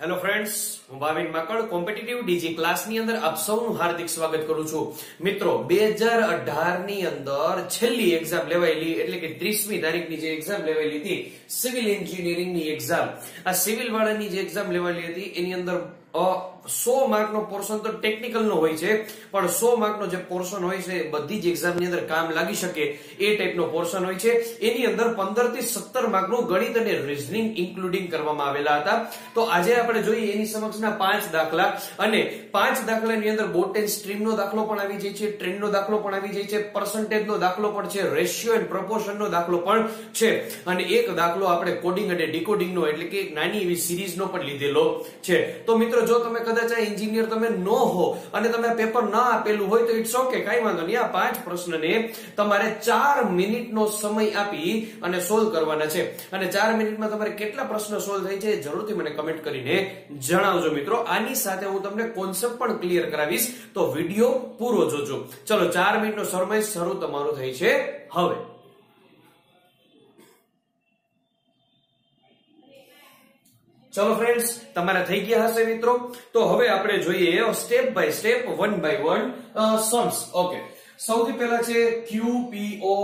Hello friends હું Bhavin માકડ competitive DG ક્લાસની અંદર આપ સૌનું હાર્દિક સ્વાગત કરું છું. મિત્રો બે હજાર અઢારની અંદર છેલ્લી એક્ઝામ લેવાયેલી, એટલે કે ત્રીસમી તારીખની જે એક્ઝામ લેવાયેલી હતી સિવિલ એન્જિનિયરિંગની એક્ઝામ આ સિવિલ વાળાની જે એક્ઝામ લેવાયેલી હતી, એની અંદર સો માર્કનો પોર્શન તો ટેકનિકલ નો હોય છે, પણ સો માર્કનો જે પોર્શન હોય છે બધી જ એક્ઝામની અંદર કામ લાગી શકે એ ટાઈપનો પોર્શન હોય છે. એની અંદર પંદરથી સત્તર માર્કનું ગણિત અને રિઝનિંગ ઇન્ક્લુડિંગ કરવામાં આવેલા હતા. તો આજે આપણે જોઈએ એની સમક્ષના પાંચ દાખલા. અને પાંચ દાખલાની અંદર બોટેન સ્ટ્રીમનો દાખલો પણ આવી જાય છે ટ્રેન્ડનો દાખલો પણ આવી જાય છે પર્સન્ટેજનો દાખલો પણ છે રેશિયો એન્ડ પ્રપોર્શનનો દાખલો પણ છે. અને એક દાખલો આપણે કોડિંગ અને ડિકોડિંગનો એટલે કે નાની એવી સિરીઝનો પણ લીધેલો છે. તો મિત્રો જો તમે કદાચ આ એન્જિનિયર તમે ન હો અને તમે પેપર ના આપેલું હોય તો ઇટ્સ ઓકે કઈ વાંધો નહીં. આ પાંચ પ્રશ્નને તમારે ચાર મિનિટનો સમય આપી અને સોલ્વ કરવાના છે. અને ચાર મિનિટમાં તમારે કેટલા પ્રશ્ન સોલ્વ થઈ છે જરૂરથી મને કમેન્ટ કરીને જણાવજો મિત્રો. આની સાથે હું તમને કોન્સેપ્ટ પણ ક્લિયર કરાવીશ, તો વીડિયો પૂરો જોજો. ચલો, ચાર મિનિટનો સમય શરૂ તમારો થઈ છે. હવે ચલો ફ્રેન્ડ્સ તમારા થઈ ગયા હશે મિત્રો. તો હવે આપણે જોઈએ step by step one by one sums okay સૌથી પહેલા છે ક્યુ પી ઓ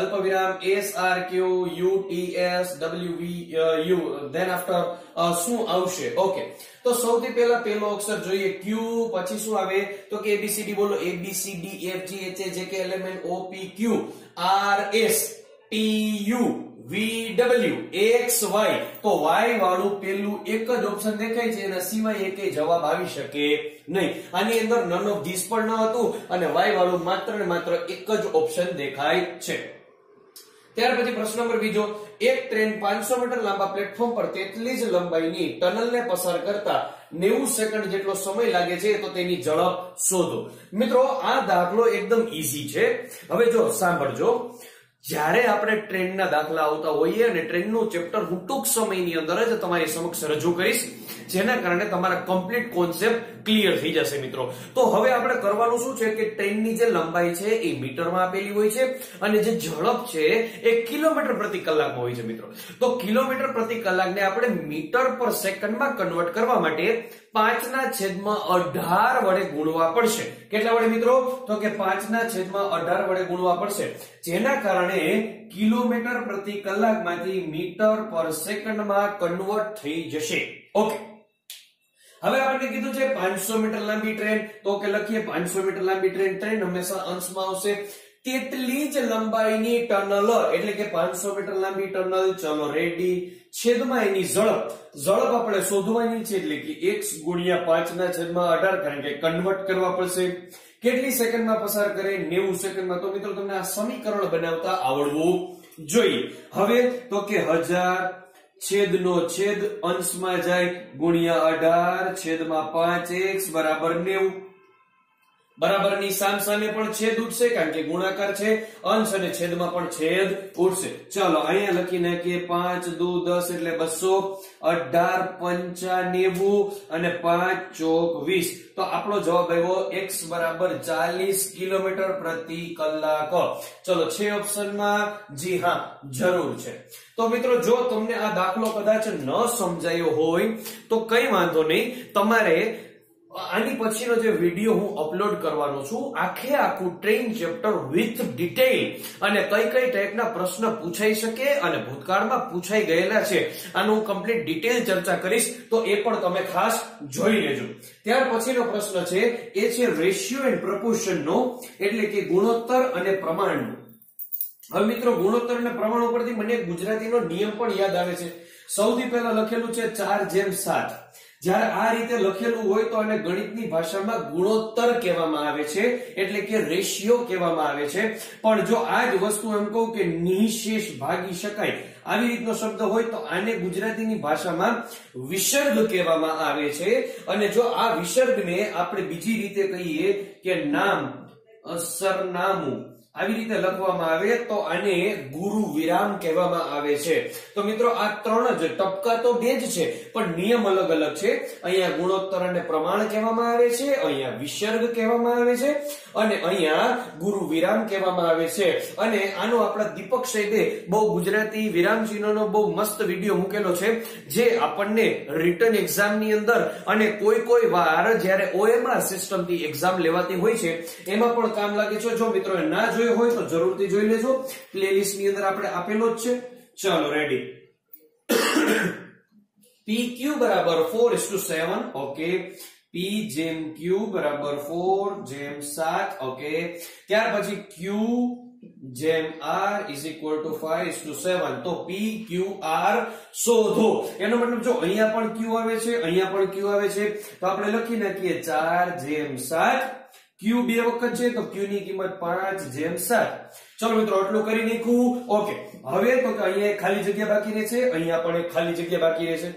અલ્પવિરામ S R Q U T S W V U then after શું આવશે? ઓકે તો સૌથી પહેલા પહેલો અક્ષર જોઈએ ક્યુ પછી શું આવે? તો કે એબીસીડી બોલો. A B C D F G H J K element O P Q R S T U W તો y વાળું પેલું એક જ ઓપ્શન દેખાય છે એના સિવાય એકે જવાબ આવી શકે નહીં. આની અંદર નન ઓફ ધીસ પણ ન હતું અને y વાળું માત્ર ને માત્ર એક જ ઓપ્શન દેખાય છે. ત્યાર પછી પ્રશ્ન નંબર બીજો. એક ટ્રેન 500 મીટર લાંબા પ્લેટફોર્મ પર તેટલી જ લંબાઈની ટનલને પસાર કરતા 90 સેકન્ડ જેટલો સમય લાગે છે તો તેની ઝડપ શોધો. મિત્રો, આ દાખલો એકદમ ઈઝી છે. હવે જો સાંભળજો. જ્યારે આપણે ટ્રેનના દાખલા આવતા હોઈએ અને ટ્રેનનું ચેપ્ટર હું ટૂંક સમયની અંદર જ તમારી સમક્ષ રજૂ કરીશ, જેના કારણે તમારા કમ્પ્લીટ કોન્સેપ્ટ ક્લિયર થઈ જશે મિત્રો. તો હવે આપણે કરવાનું શું છે કે ટ્રેનની જે લંબાઈ છે એ મીટરમાં આપેલી હોય છે અને જે ઝડપ છે એ કિલોમીટર પ્રતિ કલાકમાં હોય છે મિત્રો. તો કિલોમીટર પ્રતિ કલાકને આપણે મીટર પર સેકન્ડમાં કન્વર્ટ કરવા માટે પાંચના છેદમાં અઢાર વડે ગુણવા પડશે. કેટલા વડે મિત્રો? તો કે પાંચના છેદમાં અઢાર વડે ગુણવા પડશે. જેના કારણે કિલોમીટર પ્રતિ કલાકમાંથી મીટર પર સેકન્ડમાં કન્વર્ટ થઈ જશે. ઓકે. હવે આપણે કીધું છે 500 મીટર લાંબી ટ્રેન. તો કે લખીએ 500 મીટર લાંબી ટ્રેન. ટ્રેન હંમેશા અંશમાં આવશે. તેટલી જ લંબાઈની ટનલ. એટલે કે 500 મીટર લાંબી ટનલ. ચલો રેડી છેદમાં એની ઝડપ. ઝડપ આપણે શોધવાની છે એટલે કે એક્સ ગુણ્યા 5 ના છેદમાં 18 કારણ કે કન્વર્ટ કરવા પડશે. કેટલી સેકન્ડમાં પસાર કરે? 90 સેકન્ડમાં. તો મિત્રો તમને આ સમીકરણ બનાવતા આવડવું જોઈએ. હવે તો કે હજાર છેદનો છેદ અંશમાં જાય ગુણ્યા અઢાર છેદમાં પાંચ, એક્સ બરાબર નેવું. બરાબરની સામ સામે પણ છેદ ઉઠશે કારણ કે ગુણાકાર છે, અંશ અને છેદમાં પણ છેદ ઉઠશે ચલો, અહીંયા લખી નાખીએ પાંચ, દુ, દસ એટલે બસો, અઢાર, પંચા અને પાંચ, ચોક, વીસ. તો આપણો જવાબ આવ્યો એક્સ બરાબર ચાલીસ કિલોમીટર પ્રતિ કલાક. ચલો, છે ઓપ્શનમાં? જી હા, જરૂર છે. તો મિત્રો, જો તમને આ દાખલો કદાચ ન સમજાયો હોય, તો કઈ વાંધો નહીં. તમારે આની પછીનો જે વીડિયો હું અપલોડ કરવાનો છું, આખે આખું ટ્રેન ચેપ્ટર વિથ ડિટેલ અને કઈ કઈ ટાઈપના પ્રશ્ન પૂછાઈ શકે અને ભૂતકાળમાં પૂછાઈ ગયેલા છે, આનું હું કમ્પ્લીટ ડિટેલ ચર્ચા કરીશ, તો એ પણ તમે ખાસ જોઈ લેજો. ત્યાર પછીનો પ્રશ્ન છે, એ છે રેશિયો એન્ડ પ્રપોર્શનનો એટલે કે ગુણોત્તર અને પ્રમાણનો. હવે મિત્રો, ગુણોત્તર અને પ્રમાણ ઉપરથી મને ગુજરાતીનો નિયમ પણ યાદ આવે છે. સૌથી પહેલા લખેલું છે ચાર જેમ સાત. જ્યારે આ રીતે લખેલું હોય તો આને ગણિતની ભાષામાં ગુણોત્તર કહેવામાં આવે છે, એટલે કે રેશિયો કહેવામાં આવે છે. પણ જો આ જ વસ્તુ એમ કહું કે નિશેષ ભાગી શકાય આવી રીતનો શબ્દ હોય તો આને ગુજરાતીની ભાષામાં વિસર્ગ કહેવામાં આવે છે. અને જો આ વિસર્ગને આપણે બીજી રીતે કહીએ કે નામ સરનામું આવી રીતે લખવામાં આવે તો આને ગુરુ વિરામ કહેવામાં આવે છે. તો મિત્રો, આ ત્રણ જ ટપકા તો બે જ છે, પણ નિયમ અલગ અલગ છે. અહીંયા ગુણોત્તર અને પ્રમાણ કહેવામાં આવે છે, અહીંયા વિસર્ગ કહેવામાં આવે છે, અને અહીંયા ગુરુ વિરામ કહેવામાં આવે છે. અને આનો આપણા દીપક સૈદે બહુ ગુજરાતી વિરામ ચિહ્નનો બહુ મસ્ત વીડિયો મૂકેલો છે, જે આપણને રિટર્ન એક્ઝામની અંદર અને કોઈ કોઈ વાર જ્યારે ઓએમઆર સિસ્ટમથી એક્ઝામ લેવાતી હોય છે, એમાં પણ કામ લાગે છે. જો મિત્રો ના જોયો હોય તો જરૂરથી જોઈ લેજો. પ્લેલિસ્ટની અંદર આપણે આપેલો જ છે. ચાલો રેડી ક્યુ બરાબર four is two seven okay P જેમ ક્યુ બરાબર ફોર જેમ સાત. ઓકે ત્યાર પછી ક્યુ જેમ R is equal to five is two seven તો પી ક્યુ આર શોધો. એનો મતલબ જો અહીંયા પણ ક્યુ આવે છે, અહીંયા પણ ક્યુ આવે છે, તો આપણે લખી નાખીએ ચાર, જેમ સાત. ક્યુ બે વખત છે, તો ક્યુ ની કિંમત પાંચ જેમ સાત ચલો મિત્રો, આટલું કરી નાખ્યું ઓકે હવે તો અહીંયા ખાલી જગ્યા બાકી રહે છે. અહીંયા પણ એક ખાલી જગ્યા બાકી રહે છે.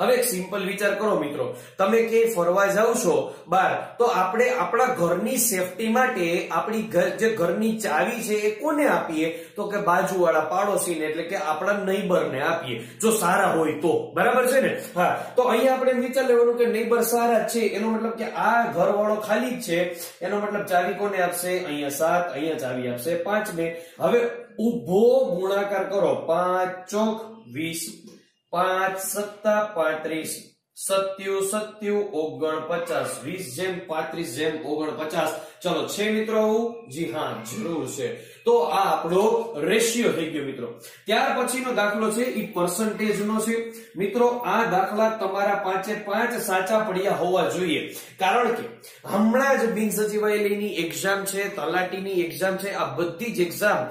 હવે એક સિમ્પલ વિચાર કરો મિત્રો. તમે કે ફરવા જાવ છો, બાર, તો આપણે આપણા ઘરની સેફટી માટે આપણી ઘર જે ઘરની ચાવી છે એ કોને આપીએ? તો કે બાજુવાળા પાડોશીને, એટલે કે આપણા નeighborને આપીએ. જો સારા હોય તો. બરાબર છે ને? હા. તો અહીંયા આપણે વિચાર લેવાનું કે નૈબર સારા છે, એનો મતલબ કે આ ઘરવાળો ખાલી જ છે, એનો મતલબ ચાવી કોને આપશે? અહીંયા સાત, અહીંયા ચાવી આપશે પાંચ ને. હવે ઊભો ગુણાકાર કરો. પાંચ ચોક વીસ પાંચ સત્તા પાંત્રીસ. સત્યુ સત્યુ ઓગણ પચાસ વીસ જેમ, પાંત્રીસ જેમ ઓગણ પચાસ ચલો, છે મિત્રો? જી હા, જરૂર છે. તો આ આપણો રેશિયો થઈ ગયો, મિત્રો. ત્યાર પછીનો દાખલો છે એ પર્સન્ટેજ નો છે. મિત્રો, આ દાખલા તમારા પાંચે પાંચ સાચા પડ્યા હોવા જોઈએ. કારણ કે હમણાં જ બિન સચિવાલયની એક્ઝામ છે, તલાટીની એક્ઝામ છે, આ બધી જ એક્ઝામ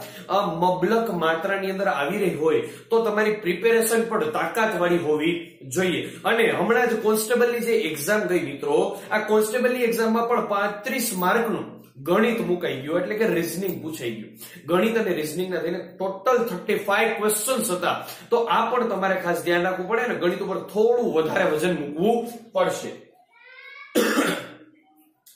મબલક માત્રાની અંદર આવી રહી હોય તો તમારી પ્રિપેરેશન પણ તાકાત વાળી હોવી જોઈએ. અને હમણાં જ કોન્સ્ટેબલની જે એક્ઝામ ગઈ મિત્રો, આ કોન્સ્ટેબલની એક્ઝામમાં પણ પાંત્રીસ માર્કનું ગણિત મુકાઈ ગયું, એટલે કે રીઝનિંગ પૂછાઈ ગયું. ગણિત અને રીઝનિંગ ના થઈને ટોટલ થર્ટી ફાઈવ ક્વેશ્ચન્સ હતા. તો આ પણ તમારે ખાસ ધ્યાન રાખવું પડે ને ગણિત ઉપર થોડું વધારે વજન મૂકવું પડશે.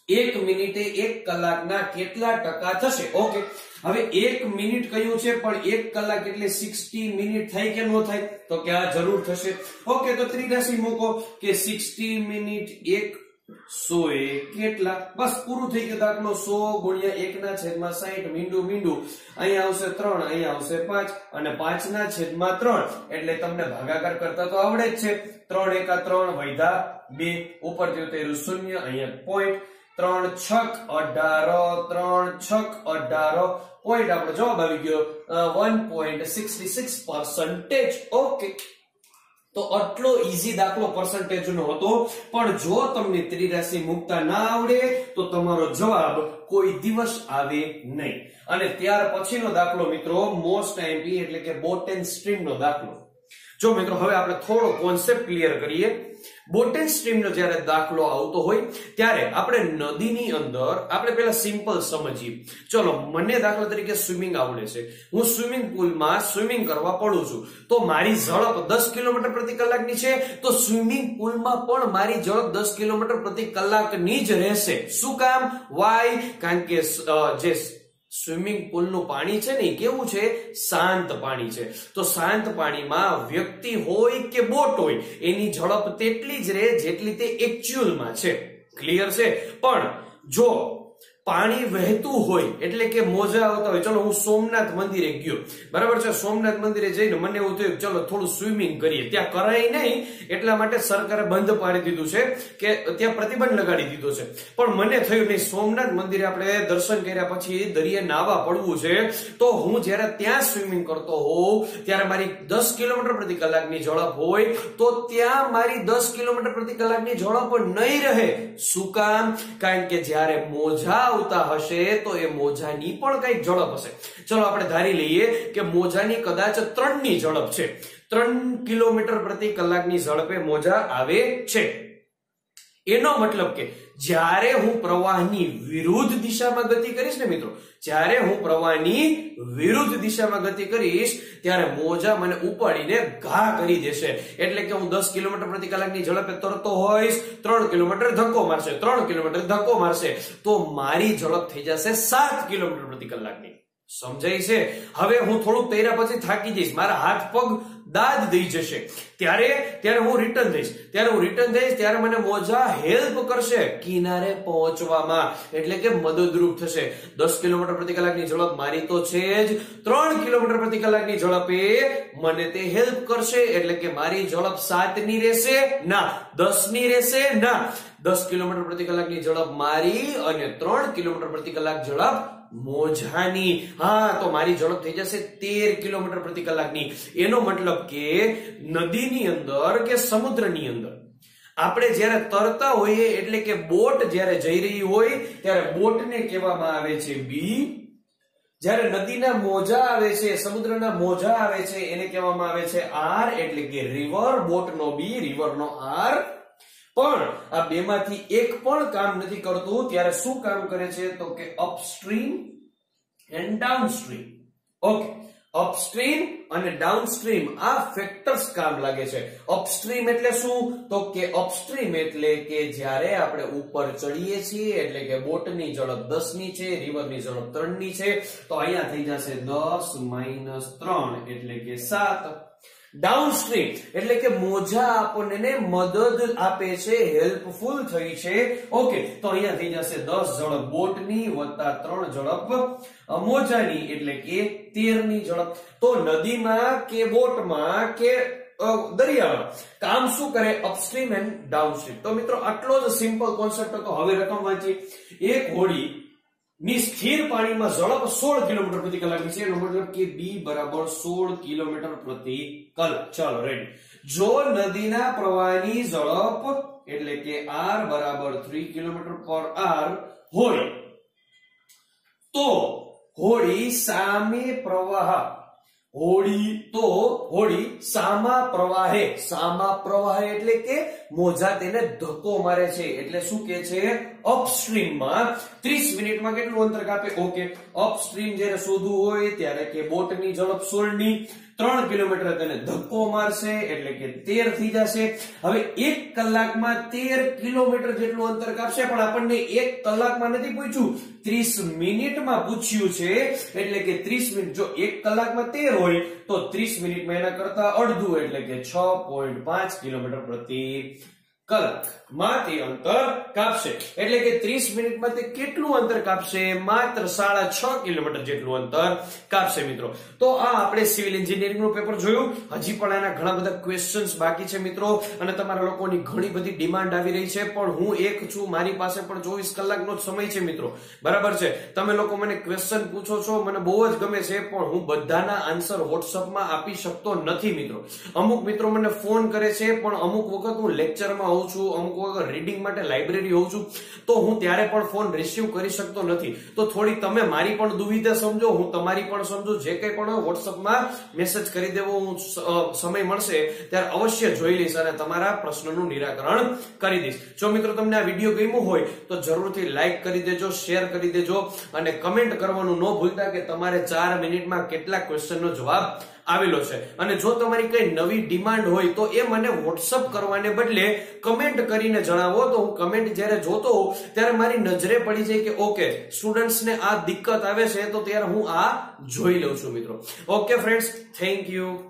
એક મિનિટે એક કલાકના કેટલા ટકા થશે? ઓકે હવે એક મિનિટ કયું છે, પણ એક કલાક એટલે સિક્સટી મિનિટ થાય કે ન થાય? તો કે આ જરૂર થશે. ઓકે તો ત્રિરાશી મૂકો કે સિક્સટી મિનિટ એક સો એ કેટલા? બસ પૂરું થઈ ગયું દાખલો સો ગુણ્યા એક ના છેદમાં સાહીઠ મીંડું મીંડું. અહીંયા આવશે ત્રણ, અહીંયા આવશે પાંચ અને પાંચ ના છેદમાં ત્રણ. એટલે તમને ભાગાકાર કરતા તો આવડે જ છે. ત્રણ એકા ત્રણ વૈધા બે. ઉપર તેરું શૂન્ય, અહીંયા પોઈન્ટ ત્રણ છક અઢારો, ત્રણ છક અઢારો. પોઈન્ટ આપણો જવાબ આવી ગયો. One point sixty six percentage okay તો આટલો ઈઝી દાખલો પર્સન્ટેજ નો હતો. પણ જો તમને ત્રિરાશી મુકતા ના આવડે, તો તમારો જવાબ કોઈ દિવસ આવે નહીં. અને ત્યાર પછીનો દાખલો મિત્રો મોસ્ટ એમપી એટલે કે બોટેન સ્ટ્રીમ નો દાખલો. જો મિત્રો, હવે આપણે થોડો કોન્સેપ્ટ ક્લિયર કરીએ. બોટેન સ્ટ્રીમનો જ્યારે દાખલો આવતો હોય, ત્યારે આપણે નદીની અંદર આપણે પેલા સિમ્પલ સમજીએ. ચલો, મને દાખલા તરીકે સ્વિમિંગ આવડે છે. હું સ્વિમિંગ પુલમાં સ્વિમિંગ કરવા પડું છું. તો મારી ઝડપ દસ કિલોમીટર પ્રતિ કલાકની છે. તો સ્વિમિંગ પુલમાં પણ મારી ઝડપ દસ કિલોમીટર પ્રતિ કલાકની જ રહેશે. શું કામ? વાય કારણ કે જે સ્વિમિંગ પુલનું પાણી છે ને કેવું છે? શાંત પાણી છે. તો શાંત પાણીમાં વ્યક્તિ હોય કે બોટ હોય, એની ઝડપ તેટલી જ રહે જેટલી તે એકચ્યુઅલમાં છે. ક્લિયર છે? પણ જો પાણી વહેતું હોય એટલે કે મોજા આવતા હોય. ચલો, હું સોમનાથ મંદિરે ગયો. બરાબર છે? સોમનાથ મંદિરે જઈને મને એવું થયું ચલો, થોડું સ્વિમિંગ કરીએ. ત્યાં કરાય નહીં, એટલા માટે સરકારે બંધ પાડી દીધું છે કે ત્યાં પ્રતિબંધ લગાડી દીધો છે. પણ મને થયું નહીં, સોમનાથ મંદિરે આપણે દર્શન કર્યા પછી દરિયે નાવા પડવું છે. તો હું જ્યારે ત્યાં સ્વિમિંગ કરતો હોઉં, ત્યારે મારી દસ કિલોમીટર પ્રતિ કલાકની ઝડપ હોય, તો ત્યાં મારી દસ કિલોમીટર પ્રતિ કલાકની ઝડપ નહીં રહે. શું કામ? કારણ કે જ્યારે મોજા આવતા હશે તો એ મોજાની પણ કંઈક ઝડપ હશે. ચલો આપણે ધારી લઈએ કે મોજાની કદાચ ત્રણની ઝડપ છે. ત્રણ કિલોમીટર પ્રતિ કલાકની ઝડપે મોજા આવે છે. એનો મતલબ કે જ્યારે હું પ્રવાહની વિરુદ્ધ દિશામાં ગતિ કરીશ ને મિત્રો, જ્યારે હું પ્રવાહની વિરુદ્ધ દિશામાં ગતિ કરીશ, ત્યારે મોજા મને ઉપાડીને ઘા કરી દેશે. એટલે કે હું દસ કિલોમીટર પ્રતિ કલાકની ઝડપે તરતો હોઈશ, ત્રણ કિલોમીટર ધક્કો મારશે, ત્રણ કિલોમીટર ધક્કો મારશે, તો મારી ઝડપ થઈ જશે સાત કિલોમીટર પ્રતિ કલાકની. સમજાય છે? હવે હું થોડુંક તૈરા પછી થાકી જઈશ. મારા હાથ પગ દાદ દઈ જશે. ત્યારે ત્યારે હું રિટર્ન થઈશ ત્યારે હું રિટર્ન થઈશ ત્યારે મને મોજા હેલ્પ કરશે કિનારે પહોંચવામાં. એટલે કે મદદરૂપ થશે. દસ કિલોમીટર પ્રતિ કલાકની ઝડપ મારી તો છે જ. ત્રણ કિલોમીટર પ્રતિ કલાકની ઝડપે મને તે હેલ્પ કરશે. એટલે કે મારી ઝડપ સાતની રહેશે ના દસની રહેશે ના. દસ કિલોમીટર પ્રતિ કલાકની ઝડપ મારી અને ત્રણ કિલોમીટર પ્રતિ કલાક ઝડપ મોજાની. હા, તો મારી ઝડપ થઈ જશે તેર કિલોમીટર પ્રતિ કલાકની. એનો મતલબ કે નદીની અંદર કે સમુદ્રની અંદર. આપણે જ્યારે તરતા હોઈએ, એટલે કે બોટ જ્યારે જઈ રહી હોય, ત્યારે બોટને કહેવામાં આવે છે બી. જ્યારે નદીના મોજા આવે છે, સમુદ્રના મોજા આવે છે, એને કહેવામાં આવે છે આર, એટલે કે રિવર બોટનો બી રિવરનો આર. પણ આ બેમાંથી એક પણ કામ નથી કરતું. ત્યારે શું કામ કરે છે તો કે upstream and downstream okay upstream અને ડાઉનસ્ટ્રીમ આ ફેક્ટર્સ કામ લાગે છે. અપસ્ટ્રીમ એટલે શું? તો કે અપસ્ટ્રીમ એટલે કે જ્યારે આપણે ઉપર ચડીએ છીએ, એટલે કે બોટની ઝડપ 10 ની છે રિવરની ઝડપ 3 ની છે, તો અહીંયા થઈ જશે 10 3 એટલે કે 7 ડાઉનસ્ટ્રીમ એટલે કે મોજા આપણને મદદ આપે છે હેલ્પફુલ થઈ છે. ઓકે તો અહીંયા થઈ જશે દસ ઝડપ. બોટની વત્તા ત્રણ ઝડપ. મોજાની એટલે કે 13 ની ઝડપ. તો નદીમાં કે બોટમાં કે દરિયામાં કામ શું કરે? અપસ્ટ્રીમ એન્ડ ડાઉનસ્ટ્રીમ તો મિત્રો, આટલો જ સિમ્પલ કોન્સેપ્ટ હતો. હવે રકમ વાંચી એક હોડી ની સ્થિર પાણીમાં ઝડપ સોળ કિલોમીટર પ્રતિ કલાકની છે એનો મતલબ કે બી બરાબર સોળ કિલોમીટર પ્રતિ કલાક. ચાલો રેડી જો નદીના પ્રવાહની ઝડપ એટલે કે આર બરાબર થ્રી કિલોમીટર પર આર હોય, તો હોડી સામે પ્રવાહ હોડી તો હોળી સામા પ્રવાહે. સામા પ્રવાહે એટલે કે મોજા તેને ધક્કો મારે છે. એટલે શું કે છે? અપસ્ટ્રીમમાં 30 મિનિટમાં કેટલું અંતર કાપે? ઓકે અપસ્ટ્રીમ જ્યારે શોધવું હોય ત્યારે કે બોટની ઝડપ 16 ની ત્રણ કિલોમીટર તેને ધક્કો મારશે, એટલે કે તેર થઈ જશે. હવે એક કલાકમાં તેર કિલોમીટર જેટલું અંતર કાપશે, પણ આપણને એક કલાકમાં નથી પૂછ્યું. ત્રીસ મિનિટમાં પૂછ્યું છે, એટલે કે ત્રીસ મિનિટ, જો એક કલાકમાં તેર હોય, તો ત્રીસ મિનિટમાં એના કરતા અડધું, એટલે કે છ પોઈન્ટ પાંચ કિલોમીટર પ્રતિ કલાકમાં અંતર કાપશે. એટલે કે 30 મિનિટમાં તે કેટલું અંતર કાપશે? માત્ર સાડા છ કિલોમીટર જેટલું અંતર કાપશે મિત્રો. તો આ આપણે સિવિલ એન્જિનિયરિંગનું પેપર જોયું. હજી પણ એના ઘણા બધા ક્વેશ્ચન્સ બાકી છે મિત્રો. અને તમારા લોકોની ઘણી બધી ડિમાન્ડ આવી રહી છે. પણ હું એક છું, મારી પાસે પણ ચોવીસ કલાકનો જ સમય છે મિત્રો. બરાબર છે? તમે લોકો મને ક્વેશ્ચન પૂછો છો, મને બહુ જ ગમે છે, પણ હું બધાના આન્સર વોટ્સઅપમાં આપી શકતો નથી મિત્રો. અમુક મિત્રો મને ફોન કરે છે, પણ અમુક વખત હું લેક્ચરમાં હોઉં છું અમુક વખત રીડિંગ માટે લાઇબ્રેરી હોઉં છું, તો હું ત્યારે પણ ફોન રિસીવ કરી શકતો નથી. તો થોડી તમે મારી પણ દુવિધા સમજો, હું તમારી પણ સમજો, જે કંઈ પણ વોટ્સઅપમાં મેસેજ કરી દેવો, હું સમય મળશે, ત્યારે અવશ્ય જોઈ લઈશ અને તમારા પ્રશ્નનું નિરાકરણ કરી દઈશ. જો મિત્રો તમને આ વીડિયો ગમ્યો હોય, તો જરૂરથી લાઇક કરી દેજો શેર કરી દેજો અને કમેન્ટ કરવાનું ન ભૂલતા કે તમારે ચાર મિનિટમાં કેટલા ક્વેશ્ચનનો જવાબ આવેલો છે. અને જો તમારી કઈ નવી ડિમાન્ડ હોય તો એ મને વોટ્સઅપ કરવાને બદલે કમેન્ટ કરીને જણાવો. તો હું કમેન્ટ જ્યારે જોતો હોઉં, ત્યારે મારી નજરે પડી જાય કે, ઓકે, સ્ટુડન્ટ્સને આ દિક્કત આવે છે, તો ત્યારે હું આ જોઈ લઉં છું મિત્રો. Okay friends thank you